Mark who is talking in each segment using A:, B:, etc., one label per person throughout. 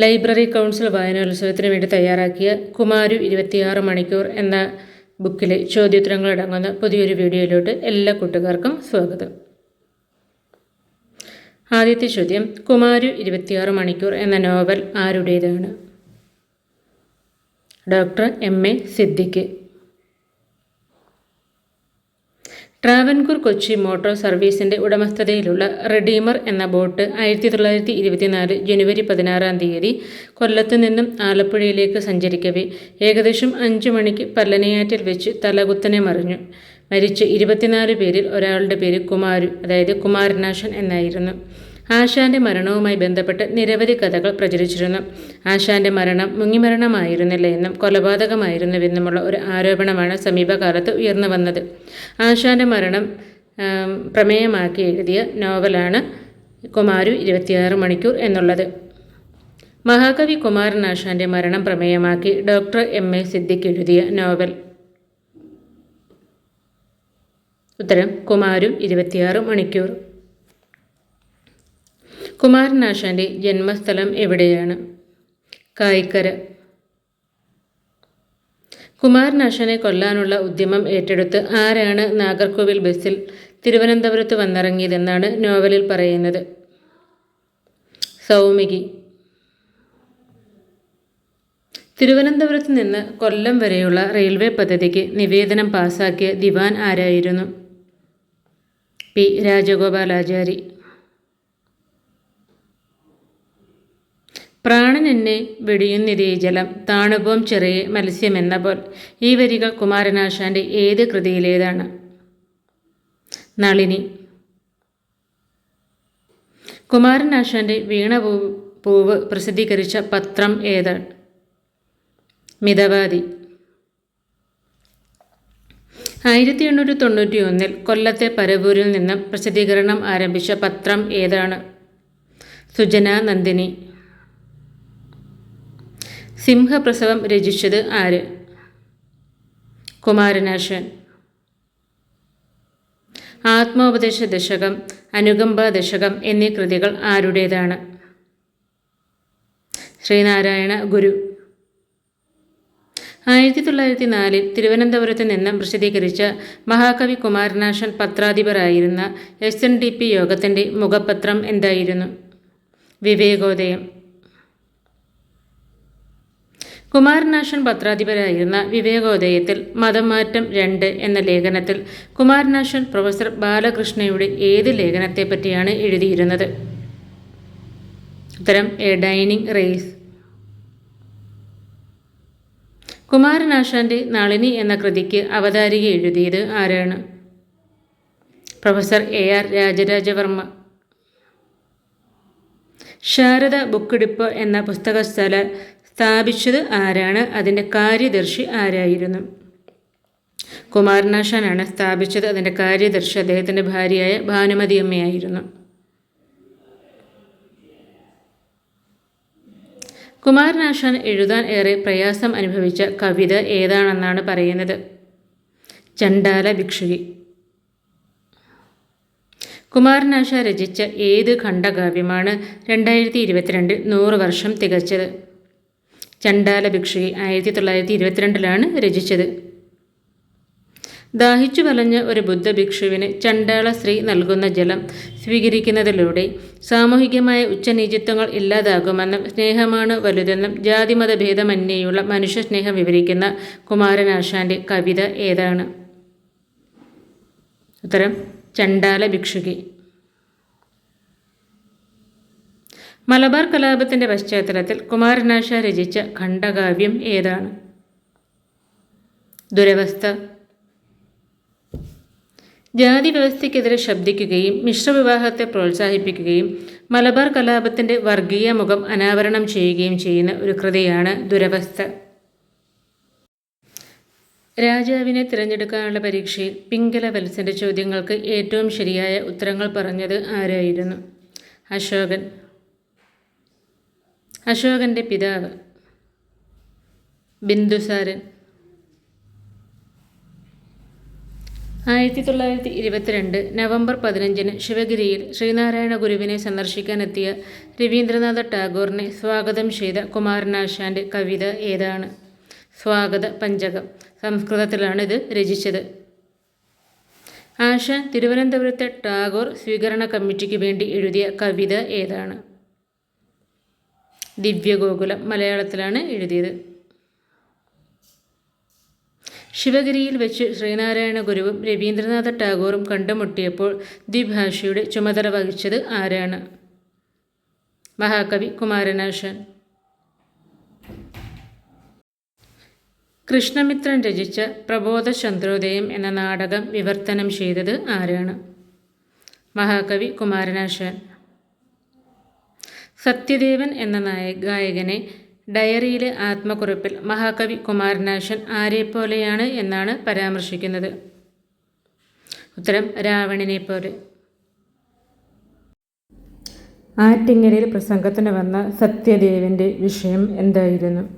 A: Library council വായനോത്സവത്തിന് വേണ്ടി തയ്യാറാക്കിയ കുമാരു ഇരുപത്തിയാറ് മണിക്കൂർ എന്ന ബുക്കിലെ ചോദ്യോത്തരങ്ങൾ അടങ്ങുന്ന പുതിയൊരു വീഡിയോയിലോട്ട് എല്ലാ കൂട്ടുകാർക്കും സ്വാഗതം. ആദ്യത്തെ ചോദ്യം കുമാരു ഇരുപത്തിയാറ് മണിക്കൂർ എന്ന നോവൽ ആരുടേതാണ്? Doctor M A Siddique. Travancore Kochi motor സർവീസിന്റെ ഉടമസ്ഥതയിലുള്ള റെഡീമർ എന്ന ബോട്ട് ആയിരത്തി തൊള്ളായിരത്തി ഇരുപത്തിനാല് ജനുവരി പതിനാറാം തീയതി കൊല്ലത്തു നിന്നും ആലപ്പുഴയിലേക്ക് സഞ്ചരിക്കവേ. ഏകദേശം അഞ്ചു മണിക്ക് പല്ലനയാറ്റിൽ വെച്ച് തലകുത്തനെ മറിഞ്ഞു. മരിച്ച ഇരുപത്തിനാല് പേരിൽ ഒരാളുടെ പേര് കുമാരു അതായത് കുമാരനാശൻ എന്നായിരുന്നു. ആശാന്റെ മരണവുമായി ബന്ധപ്പെട്ട് നിരവധി കഥകൾ പ്രചരിച്ചിരുന്നു. ആശാന്റെ മരണം മുങ്ങിമരണമായിരുന്നില്ല എന്നും കൊലപാതകമായിരുന്നുവെന്നുമുള്ള ഒരു ആരോപണമാണ് സമീപകാലത്ത് ഉയർന്നു വന്നത്. ആശാന്റെ മരണം പ്രമേയമാക്കി എഴുതിയ നോവലാണ് കുമാരു ഇരുപത്തിയാറ് മണിക്കൂർ എന്നുള്ളത്. മഹാകവി കുമാരൻ ആശാന്റെ മരണം പ്രമേയമാക്കി ഡോക്ടർ എം എ സിദ്ദിഖ് എഴുതിയ നോവൽ. ഉത്തരം കുമാരു ഇരുപത്തിയാറ് മണിക്കൂർ. കുമാരനാശാന്റെ ജന്മസ്ഥലം എവിടെയാണ്? കായിക്കര. കുമാരനാശാനെ കൊല്ലാനുള്ള ഉദ്യമം ഏറ്റെടുത്ത് ആരാണ് നാഗർകോവിൽ ബസ്സിൽ തിരുവനന്തപുരത്ത് വന്നിറങ്ങിയതെന്നാണ് നോവലിൽ പറയുന്നത്. സൗമികി തിരുവനന്തപുരത്ത് നിന്ന് കൊല്ലം വരെയുള്ള റെയിൽവേ പദ്ധതിക്ക് നിവേദനം പാസാക്കിയ ദിവാൻ ആരായിരുന്നു? പി. രാജഗോപാലാചാരി. പ്രാണൻ എന്നെ വെടിയുന്നിതേ ജലം താണുപോം ചെറിയ മത്സ്യമെന്ന പോൽ. ഈ വരികൾ കുമാരനാശാന്റെ ഏത് കൃതിയിലേതാണ്? നളിനി. കുമാരനാശാന്റെ വീണ പൂവ് പ്രസിദ്ധീകരിച്ച പത്രം ഏതാണ് മിതവാദി. ആയിരത്തി എണ്ണൂറ്റി തൊണ്ണൂറ്റി ഒന്നിൽ കൊല്ലത്തെ പരവൂരിൽ നിന്നും പ്രസിദ്ധീകരണം ആരംഭിച്ച പത്രം ഏതാണ്? സുജന നന്ദിനി. സിംഹപ്രസവം രചിച്ചത് ആര്? കുമാരനാശൻ. ആത്മോപദേശ ദശകം അനുകമ്പ ദശകം എന്നീ കൃതികൾ ആരുടേതാണ്? ശ്രീനാരായണ ഗുരു. ആയിരത്തി തൊള്ളായിരത്തി നാലിൽ തിരുവനന്തപുരത്ത് നിന്നും പ്രസിദ്ധീകരിച്ച മഹാകവി കുമാരനാശൻ പത്രാധിപരായിരുന്ന എസ് എൻ ഡി പി യോഗത്തിന്റെ മുഖപത്രം എന്തായിരുന്നു? വിവേകോദയം. കുമാരനാശൻ പത്രാധിപരായിരുന്ന വിവേകോദയത്തിൽ മതമാറ്റം രണ്ട് എന്ന ലേഖനത്തിൽ കുമാരനാശൻ പ്രൊഫസർ ബാലകൃഷ്ണയുടെ ഏത് ലേഖനത്തെപ്പറ്റിയാണ് എഴുതിയിരുന്നത്? ഉത്തരം എ ഡൈനിങ് റേസ് കുമാരനാശാന്റെ നളിനി എന്ന കൃതിക്ക് അവതാരിക എഴുതിയത് ആരാണ്? Professor A R Rajaraja Varma. Sharada book എന്ന പുസ്തകസ്ഥല സ്ഥാപിച്ചത് ആരാണ്? അതിന്റെ കാര്യദർശി ആരായിരുന്നു? കുമാരനാശാനാണ് സ്ഥാപിച്ചത്. അതിന്റെ കാര്യദർശി അദ്ദേഹത്തിന്റെ ഭാര്യയായ ഭാനുമതി അമ്മയായിരുന്നു. കുമാരനാശാൻ എഴുതാൻ ഏറെ പ്രയാസം അനുഭവിച്ച കവിത ഏതാണെന്നാണ് പറയുന്നത്? ചണ്ടാല ഭിക്ഷുകി. കുമാരനാശ രചിച്ച ഏത് ഖണ്ഡകാവ്യമാണ് രണ്ടായിരത്തി ഇരുപത്തിരണ്ടിൽ നൂറ് വർഷം തികച്ചത്? ചണ്ടാല ഭിക്ഷു ആയിരത്തി തൊള്ളായിരത്തി ഇരുപത്തിരണ്ടിലാണ് രചിച്ചത്. ദാഹിച്ചു വലഞ്ഞ ഒരു ബുദ്ധഭിക്ഷുവിന് ചണ്ടാള സ്ത്രീ നൽകുന്ന ജലം സ്വീകരിക്കുന്നതിലൂടെ സാമൂഹികമായ ഉച്ചനീചിത്വങ്ങൾ ഇല്ലാതാകുമെന്നും സ്നേഹമാണ് വലുതെന്നും ജാതിമത ഭേദമന്യേയുള്ള മനുഷ്യസ്നേഹം വിവരിക്കുന്ന കുമാരനാശാന്റെ കവിത ഏതാണ്? ഉത്തരം ചണ്ടാല ഭിക്ഷുകി മലബാർ കലാപത്തിന്റെ പശ്ചാത്തലത്തിൽ കുമാരനാശ രചിച്ച ഖണ്ഡകാവ്യം ഏതാണ്? ദുരവസ്ഥ. ജാതി വ്യവസ്ഥയ്ക്കെതിരെ ശബ്ദിക്കുകയും മിശ്രവിവാഹത്തെ പ്രോത്സാഹിപ്പിക്കുകയും മലബാർ കലാപത്തിന്റെ വർഗീയ മുഖം അനാവരണം ചെയ്യുകയും ചെയ്യുന്ന ഒരു കൃതിയാണ് ദുരവസ്ഥ. രാജാവിനെ തിരഞ്ഞെടുക്കാനുള്ള പരീക്ഷയിൽ പിങ്കല വത്സന്റെ ചോദ്യങ്ങൾക്ക് ഏറ്റവും ശരിയായ ഉത്തരങ്ങൾ പറഞ്ഞത് ആരായിരുന്നു? അശോകൻ. അശോകന്റെ പിതാവ്. ബിന്ദുസാരൻ. ആയിരത്തി തൊള്ളായിരത്തി ഇരുപത്തിരണ്ട് നവംബർ പതിനഞ്ചിന് ശിവഗിരിയിൽ ശ്രീനാരായണ ഗുരുവിനെ സന്ദർശിക്കാനെത്തിയ രവീന്ദ്രനാഥ ടാഗോറിനെ സ്വാഗതം ചെയ്ത കുമാരനാശാന്റെ കവിത ഏതാണ്? സ്വാഗത പഞ്ചകം. സംസ്കൃതത്തിലാണ് ഇത് രചിച്ചത്. ആശാൻ തിരുവനന്തപുരത്തെ ടാഗോർ സ്വീകരണ കമ്മിറ്റിക്ക് വേണ്ടി എഴുതിയ കവിത ഏതാണ്? ദിവ്യഗോകുലം മലയാളത്തിലാണ് എഴുതിയത്. ശിവഗിരിയിൽ വെച്ച് ശ്രീനാരായണ ഗുരുവും രവീന്ദ്രനാഥ ടാഗോറും കണ്ടുമുട്ടിയപ്പോൾ ദ്വിഭാഷയുടെ ചുമതല വഹിച്ചത് ആരാണ്? മഹാകവി കുമാരനാശൻ. കൃഷ്ണമിത്രൻ രചിച്ച പ്രബോധ ചന്ദ്രോദയം എന്ന നാടകം വിവർത്തനം ചെയ്തത് ആരാണ്? മഹാകവി കുമാരനാശാൻ. സത്യദേവൻ എന്ന നായ ഗായകനെ ഡയറിയിലെ ആത്മക്കുറിപ്പിൽ മഹാകവി കുമാരനാശൻ ആരെപ്പോലെയാണ് എന്നാണ് പരാമർശിക്കുന്നത്. ഉത്തരം രാവണനെ പോലെ. ആറ്റിങ്ങരയിൽ പ്രസംഗത്തിന് വന്ന സത്യദേവന്റെ വിഷയം എന്തായിരുന്നു?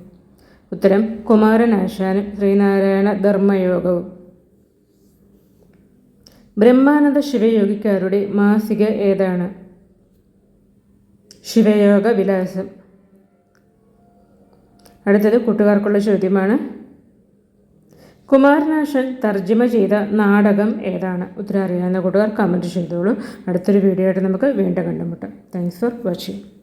A: ഉത്തരം കുമാരനാശാനും ശ്രീനാരായണ ധർമ്മയോഗവും. ബ്രഹ്മാനന്ദ ശിവയോഗിക്കാരുടെ മാസിക ഏതാണ്? ശിവയോഗ വിലാസം. അടുത്തത് കൂട്ടുകാർക്കുള്ള ചോദ്യമാണ്. കുമാരനാശൻ തർജിമ ചെയ്ത നാടകം ഏതാണ്? ഉത്തരം അറിയാവുന്ന കൂട്ടുകാർ കമന്റ് ചെയ്തോളൂ. അടുത്തൊരു വീഡിയോ ആയിട്ട് നമുക്ക് വീണ്ടും കണ്ടുമുട്ടാം. Thanks for watching